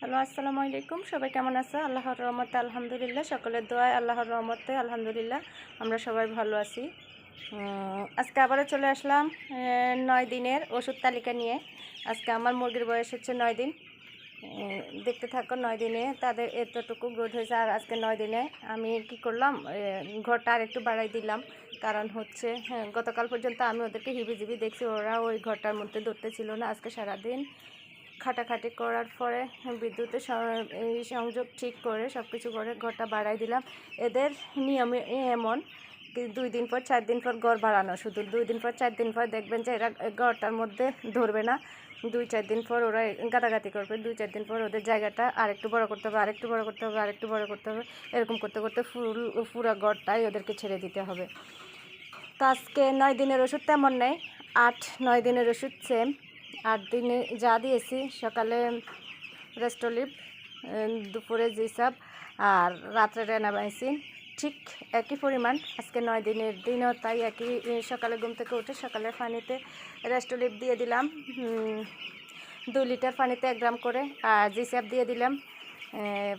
Hello, আসসালামু আলাইকুম। সবাই কেমন আছে? আল্লাহর রহমতে আলহামদুলিল্লাহ, সকলের দোয়ায় আল্লাহর রহমতে আলহামদুলিল্লাহ, আমরা সবাই ভালো আছি। আজকে আবারও চলে আসলাম নয় দিনের ওষুধ তালিকা নিয়ে। আজকে আমার মুরগির বয়স হচ্ছে নয় দিন। দেখতে থাকো, নয় দিনে তাদের এতটুকু গ্রোথ হয়েছে। আর আজকে নয় দিনে আমি কি করলাম? ঘরটা আর একটু বাড়াই দিলাম। কারণ হচ্ছে হ্যাঁ গতকাল পর্যন্ত আমি ওদেরকে হিবিজিবি দেখছি। ওরা ওই ঘরটার মধ্যে ধরতে ছিল না। আজকে সারাদিন খাটাখাটি করার পরে বিদ্যুতের এই সংযোগ ঠিক করে সব কিছু করে ঘরটা বাড়াই দিলাম। এদের নিয়মে এমন দুই দিন পর চার দিন পর ঘর বাড়ানো। শুধু দুই দিন পর, চার দিন পর দেখবেন যে এরা ঘরটার মধ্যে ধরবে না। দুই, চার দিন পর ওরা গাদাগাতি করবে। দুই, চার দিন পর ওদের জায়গাটা আরেকটু বড় করতে হবে, আরেকটু বড় করতে হবে, আরেকটু বড় করতে হবে। এরকম করতে করতে ফুল, পুরো ঘরটাই ওদেরকে ছেড়ে দিতে হবে। তো আজকে নয় দিনের ওষুধ তেমন নেই। আট, নয় দিনের ওষুধ সেম আট দিনে যা দিয়েছি, সকালে রেস্টোলিপ দুপুরে জিসাব আর রাত্রে রেনাবাইসিন ঠিক একই পরিমাণ, আজকে নয় দিনের দিনও তাই একই সকালে ঘুম থেকে উঠে সকালে পানিতে রেস্টোলিপ দিয়ে দিলাম। দুই লিটার পানিতে এক গ্রাম করে, আর জিসাব দিয়ে দিলাম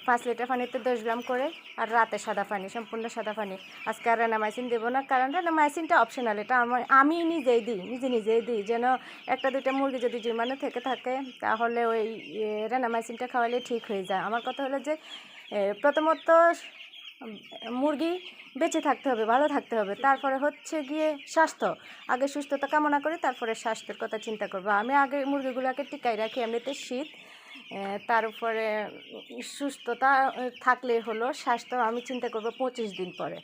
পাঁচ লিটার পানিতে দশ গ্রাম করে আর রাতে সাদা পানি, সম্পূর্ণ সাদা পানি। আজকে আর রেনামাইসিন দেবো না, কারণ রেনামাইসিনটা অপশনাল এটা আমার আমি নিজেই দিই, নিজে নিজেই দিই। যেন একটা দুইটা মুরগি যদি জীবাণু থেকে থাকে, তাহলে ওই রেনামাইসিনটা খাওয়ালে ঠিক হয়ে যায়। আমার কথা হলো যে প্রথমত মুরগি বেঁচে থাকতে হবে, ভালো থাকতে হবে। তারপরে হচ্ছে গিয়ে স্বাস্থ্য। আগে সুস্থতা কামনা করে, তারপরে স্বাস্থ্যের কথা চিন্তা করব। আমি আগে মুরগিগুলোকে টিকাই রাখি, এমনিতে শীত। তার উপরে সুস্থতা থাকলে হলো স্বাস্থ্য আমি চিন্তা করব পঁচিশ দিন পরে।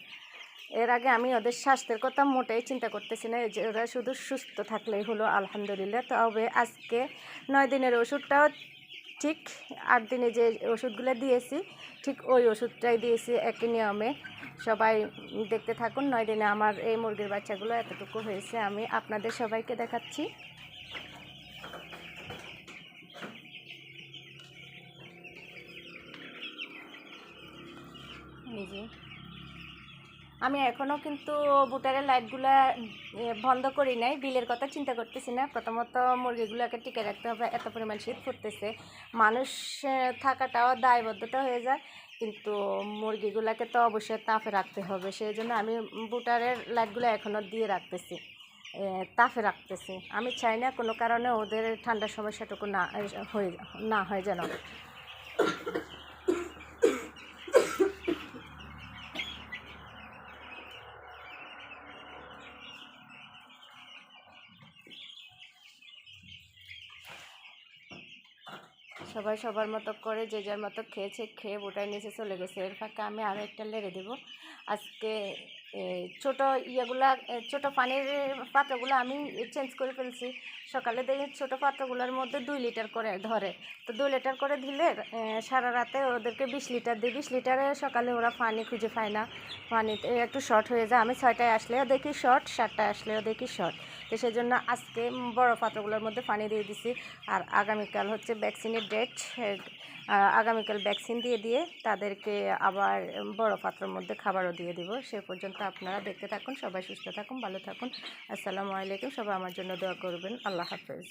এর আগে আমি ওদের স্বাস্থ্যের কথা মোটেই চিন্তা করতেছি না যে ওরা শুধু সুস্থ থাকলেই হলো আলহামদুলিল্লাহ। তবে আজকে নয় দিনের ওষুধটাও ঠিক, আট দিনে যে ওষুধগুলো দিয়েছি, ঠিক ওই ওষুধটাই দিয়েছি একই নিয়মে। সবাই দেখতে থাকুন, নয় দিনে আমার এই মুরগির বাচ্চাগুলো এতটুকু হয়েছে, আমি আপনাদের সবাইকে দেখাচ্ছি। যে আমি এখনও কিন্তু বুটারের লাইটগুলা বন্ধ করি নাই। বিলের কথা চিন্তা করতেছি না। প্রথমত মুরগিগুলোকে টিকে রাখতে হবে। এত পরিমাণ শীত পড়তেছে। মানুষ থাকাটাও দায়বদ্ধতা হয়ে যায়। কিন্তু মুরগিগুলোকে তো অবশ্যই তাপে রাখতে হবে। সেই জন্য আমি বুটারের লাইটগুলো এখনও দিয়ে রাখতেছি। তাপে রাখতেছি। আমি চাই না কোনো কারণে ওদের ঠান্ডার সমস্যাটুকু না হয়ে, না হয় যেন। সবাই সবার মতো করে যে যার মতো খেয়েছে, খেয়ে ওটাই নিচে চলে গেছে। এর ফাঁকে আমি আরও একটা লেড়ে দেবো। আজকে ছোট ইয়েগুলা ছোট পানির পাত্রগুলো আমি চেঞ্জ করে ফেলছি। সকালে দেখি ছোট পাত্রগুলোর মধ্যে দুই লিটার করে ধরে। তো দুই লিটার করে দিলে সারা রাতে ওদেরকে বিশ লিটার দিই। বিশ লিটারে সকালে ওরা পানি খুঁজে পায় না। পানিতে একটু শর্ট হয়ে যায়। আমি ছয়টায় আসলেও দেখি শর্ট সাতটায় আসলেও দেখি শর্ট তো সেই জন্য আজকে বড় পাত্রগুলোর মধ্যে পানি দিয়ে দিছি। আর আগামীকাল হচ্ছে ভ্যাকসিনের ডেট আগামীকাল ভ্যাকসিন দিয়ে দিয়ে তাদেরকে আবার বড় পাত্রের মধ্যে খাবারও দিয়ে দিব। সে পর্যন্ত আপনারা দেখতে থাকুন, সবাই সুস্থ থাকুন, ভালো থাকুন। আসসালামু আলাইকুম, সবাই আমার জন্য দোয়া করবেন। আল্লাহ হাফেজ।